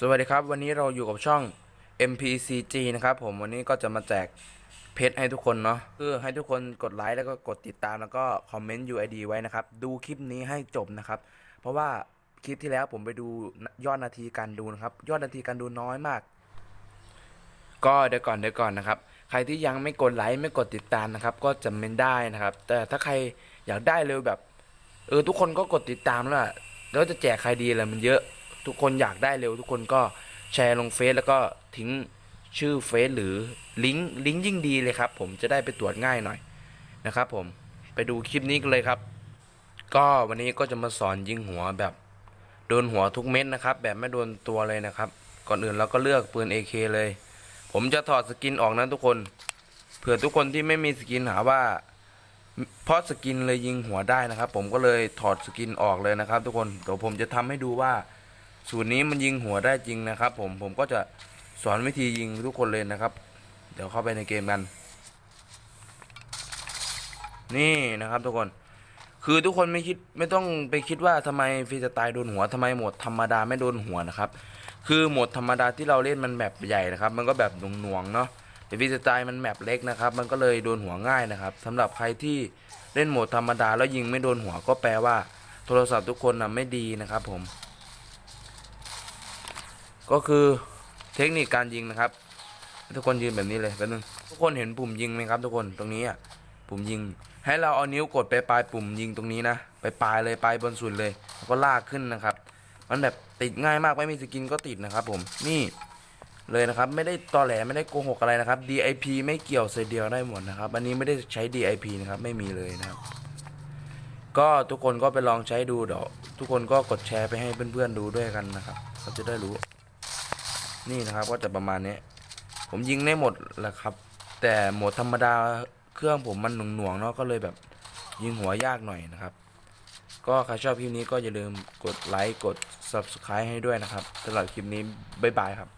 สวัสดีครับ วันนี้เราอยู่กับช่อง MPCG นะครับผมวันนี้ก็จะมาแจกเพชรให้ทุกคนเนาะเพื่อให้ทุกคนกดไลค์แล้วก็กดติดตามแล้วก็คอมเมนต์ UID ไว้นะครับ ดูคลิปนี้ให้จบนะครับ เพราะว่าคลิปที่แล้วผมไปดูยอดนาทีการดูนะครับ ยอดนาทีการดูน้อยมาก ก็เดี๋ยวก่อนเดี๋ยวก่อนนะครับ ใครที่ยังไม่กดไลค์ไม่กดติดตามนะครับ ก็จะเมนได้นะครับ แต่ถ้าใครอยากได้เร็วแบบ เออทุกคนก็กดติดตามแล้วล่ะแล้วจะแจกใครดีอะไรมันเยอะ ทุกคนอยากได้เร็ว ทุกคนก็แชร์ลงเฟซแล้วก็ทิ้งชื่อเฟซหรือลิงก์ลิงก์ยิ่งดีเลยครับ ผมจะได้ไปตรวจง่ายหน่อยนะครับ ผมไปดูคลิปนี้กันเลยครับ ก็วันนี้ก็จะมาสอนยิงหัวแบบโดนหัวทุกเม็ดนะครับ แบบไม่โดนตัวเลยนะครับ ก่อนอื่นเราก็เลือกปืน AK เลย ผมจะถอดสกินออกนะทุกคนเผื่อทุกคนที่ไม่มีสกินหาว่า เพราะสกินเลยยิงหัวได้นะครับ ผมก็เลยถอดสกินออกเลยนะครับ ทุกคนเดี๋ยวผมจะทำให้ดูว่า สูตรนี้มันยิงหัวได้จริงนะครับ ผมผมก็จะสอนวิธียิงทุกคนเลยนะครับ เดี๋ยวเข้าไปในเกมกัน นี่นะครับทุกคน คือทุกคนไม่คิดไม่ต้องไปคิดว่าทำไมฟรีสไตล์โดนหัวทำไมหมดธรรมดาไม่โดนหัวนะครับ คือหมดธรรมดาที่เราเล่นมันแบบใหญ่นะครับ มันก็แบบหน่วงๆเนาะแต่ฟรีสไตล์มันแมปเล็กนะครับ มันก็เลยโดนหัวง่ายนะครับสำหรับใครที่เล่นโหมดธรรมดาแล้วยิงไม่โดนหัวก็แปลว่า โทรศัพท์ทุกคนนะไม่ดีนะครับผม ก็คือเทคนิคการยิงนะครับ ทุกคนยืนแบบนี้เลยแป๊บนึงทุกคนเห็นปุ่มยิงไหมครับทุกคนตรงนี้อะปุ่มยิง ให้เราเอานิ้วกดไปปลายปุ่มยิงตรงนี้นะไปปลายเลยปลายบนสุดเลยแล้วก็ลากขึ้นนะครับ มันแบบติดง่ายมากไม่มีสกินก็ติดนะครับ ผมนี่เลยนะครับไม่ได้ตอแหลไม่ได้โกหกอะไรนะครับ DIP ไม่เกี่ยวเซเดียวได้หมดนะครับ อันนี้ไม่ได้ใช้ DIP นะครับไม่มีเลยนะครับ ก็ทุกคนก็ไปลองใช้ดูเดี๋ยวทุกคนก็กดแชร์ไปให้เพื่อนๆดูด้วยกันนะครับเขาจะได้รู้ นี่นะครับก็จะประมาณนี้ ผมยิงได้หมดแหละครับ แต่หมดธรรมดาเครื่องผมมันหน่วงๆเนาะก็เลยแบบยิงหัวยากหน่อยนะครับ ก็ใครชอบคลิปนี้ก็อย่าลืมกดไลค์กด subscribe ให้ด้วยนะครับสำหรับคลิปนี้บ๊ายบายครับ